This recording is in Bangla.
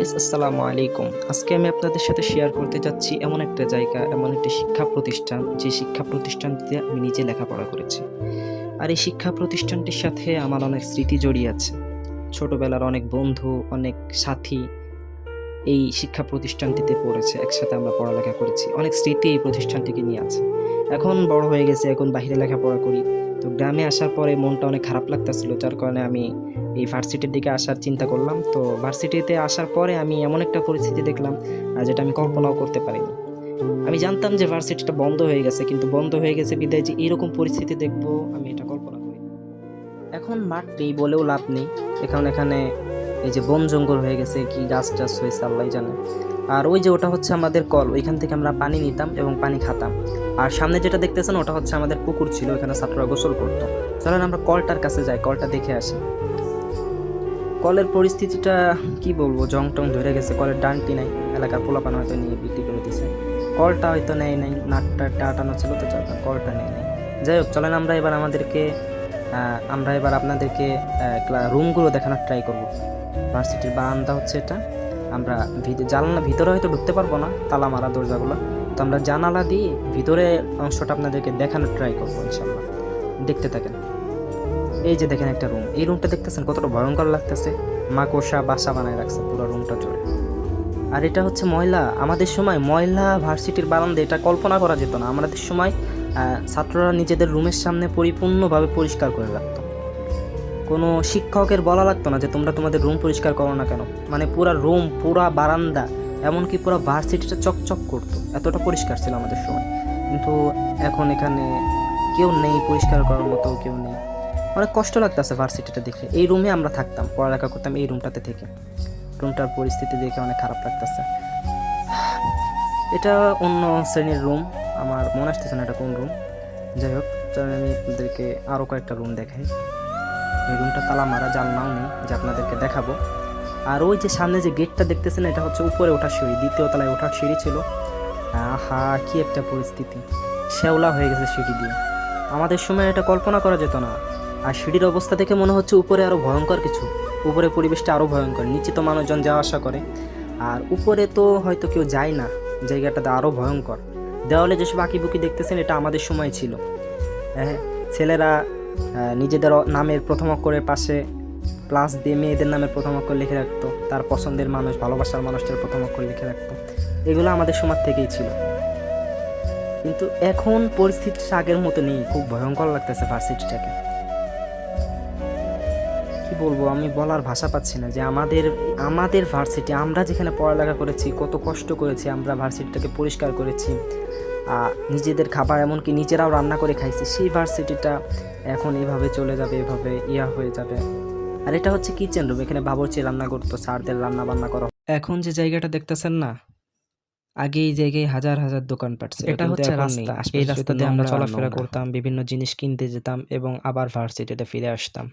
গাইস, আসসালামু আলাইকুম। আজকে আমি আপনাদের সাথে শেয়ার করতে যাচ্ছি এমন একটা জায়গা, এমন একটি শিক্ষা প্রতিষ্ঠান, যে শিক্ষা প্রতিষ্ঠানটিতে আমি নিজে লেখাপড়া করেছি। আর এই শিক্ষা প্রতিষ্ঠানটির সাথে আমার অনেক স্মৃতি জড়িয়ে আছে। ছোটবেলার অনেক বন্ধু, অনেক সাথী এই শিক্ষা প্রতিষ্ঠানটিতে পড়েছে, একসাথে আমরা পড়ালেখা করেছি। অনেক স্মৃতি এই প্রতিষ্ঠানটিকে নিয়ে আছে। এখন বড় হয়ে গেছে, এখন বাইরে লেখাপড়া করি। তো গ্রামে আসার পরে মনটা অনেক খারাপ লাগতেছিল, যার কারণে আমি এই ভার্সিটির দিকে আসার চিন্তা করলাম। তো ভার্সিটিতে আসার পরে আমি এমন একটা পরিস্থিতি দেখলাম যেটা আমি কল্পনাও করতে পারিনি। আমি জানতাম যে ভার্সিটিটা বন্ধ হয়ে গেছে, কিন্তু বন্ধ হয়ে গেছে বিদায় যে এরকম পরিস্থিতি দেখব, আমি এটা কল্পনা করি এখন মাঠ নেই বলেও লাভ নেই। এখন এখানে এই যে বন জঙ্গল হয়ে গেছে, কি গাছ টাছ হয়েছে, আল্লাহ জানে। আর ওই যে ওটা হচ্ছে আমাদের কল, ওইখান থেকে আমরা পানি নিতাম এবং পানি খাতাম। আর সামনে যেটা দেখতেছেন, ওটা হচ্ছে আমাদের পুকুর ছিল এখানে ছাত্ররা গোসল করতো। চলেন আমরা কলটার কাছে যাই, কলটা দেখে আসি। কলের পরিস্থিতিটা, কি বলব জং টং ধরে গেছে, কলের ডানটি নাই, এলাকার পোলাপান হয়তো নিয়ে বিক্রি করে দিছে। কলটা হয়তো নেয় নাই, নাটটা টাটানো ছিল, তো কলটা নেয় নাই। যাই হোক, চলেন আমরা এবার আমাদেরকে আমরা এবার আপনাদেরকে রুমগুলো দেখানোর ট্রাই করব। ভার্সিটির বারান্দা হচ্ছে এটা। আমরা জানালা ভিতরে হয়তো ঢুকতে পারব না, তালা মারা, দরজাগুলো। তো আমরা জানালা দিয়ে ভিতরে অংশটা আপনাদেরকে দেখানোর ট্রাই করব ইনশাল্লাহ দেখতে থাকেন। এই যে দেখেন একটা রুম এই রুমটা দেখতেছেন কতটা ভয়ঙ্কর লাগতেছে। মাকড়সা, বাসা বানায় রাখছে পুরো রুমটা জুড়ে। আর এটা হচ্ছে ময়লা। আমাদের সময় ময়লা ভার্সিটির বারান্দা, এটা কল্পনা করা যেত না। আমাদের সময় ছাত্ররা নিজেদের রুমের সামনে পরিপূর্ণভাবে পরিষ্কার করে রাখত। কোনো শিক্ষকের বলা লাগতো না যে তোমরা তোমাদের রুম পরিষ্কার করো না কেন। মানে পুরা রুম, পুরা বারান্দা, এমনকি পুরো ভার্সিটিটা চকচক করতো। এতটা পরিষ্কার ছিল আমাদের সময়। কিন্তু এখন এখানে কেউ নেই পরিষ্কার করার মতো, কেউ নেই। অনেক কষ্ট লাগতেছে ভার্সিটিটা দেখে। এই রুমে আমরা থাকতাম, পড়ালেখা করতাম এই রুমটাতে থেকে। রুমটার পরিস্থিতি দেখে অনেক খারাপ লাগতেছে। এটা অন্য শ্রেণির রুম। আমার মনে আসতেছে না এটা কোন রুম যাই হোক আমি আপনাদেরকে আরও কয়েকটা রুম দেখাই। এই রুমটা তালা মারা জানলাও নেই, যে আপনাদেরকে দেখাবো। আর ওই যে সামনে যে গেটটা দেখতেছেন, এটা হচ্ছে উপরে ওঠার সিঁড়ি, দ্বিতীয় তলায় ওঠার সিঁড়ি ছিল। আহা, কি একটা পরিস্থিতি। শ্যাওলা হয়ে গেছে সিঁড়ি দিয়ে। আমাদের সময় এটা কল্পনা করা যেত না। আর সিঁড়ির অবস্থা দেখে মনে হচ্ছে উপরে আরও ভয়ঙ্কর কিছু। উপরে পরিবেশটা আরও ভয়ঙ্কর, নিচে তো মানুষজন যাওয়া আসা করে। আর উপরে তো হয়তো কেউ যায় না জায়গাটাতে আরও ভয়ঙ্কর। দেওয়ালে যেসব আঁকি বুকি দেখতেছেন, এটা আমাদের সময় ছিল। হ্যাঁ ছেলেরা নিজেদের নামের প্রথম অক্ষরের পাশে প্লাস দিয়ে মেয়েদের নামের প্রথম অক্ষর লিখে রাখতো। তার পছন্দের মানুষ, ভালোবাসার মানুষটার প্রথম অক্ষর লিখে রাখতো। এগুলো আমাদের সময় থেকেই ছিল। কিন্তু এখন পরিস্থিতি আগের মতো নেই। খুব ভয়ঙ্কর লাগতেছে ভার্সিটিটাকে। বলব আমি বলার ভাষা পাচ্ছি না যে আমাদের আমাদের ভার্সিটি আমরা যেখানে পড়ালেখা করেছি কত কষ্ট করেছি আমরা ভার্সিটিটাকে পরিষ্কার করেছি নিজেদের খাবার এমনকি নিজেরাও রান্না করে খাইছি সেই ভার্সিটিটা এখন এভাবে চলে যাবে এভাবে ইয়া হয়ে যাবে। আর এটা হচ্ছে কিচেন রুম এখানে বাবরচি রান্না করতো স্যারদের রান্না বান্না করা। এখন যে জায়গাটা দেখতেছেন না আগে এই জায়গায় হাজার হাজার দোকান পাটছে এটা হচ্ছে রাস্তা এই রাস্তাতে আমরা চলাফেরা করতাম বিভিন্ন জিনিস কিনতে যেতাম এবং আবার ভার্সিটিতে ফিরে আসতাম।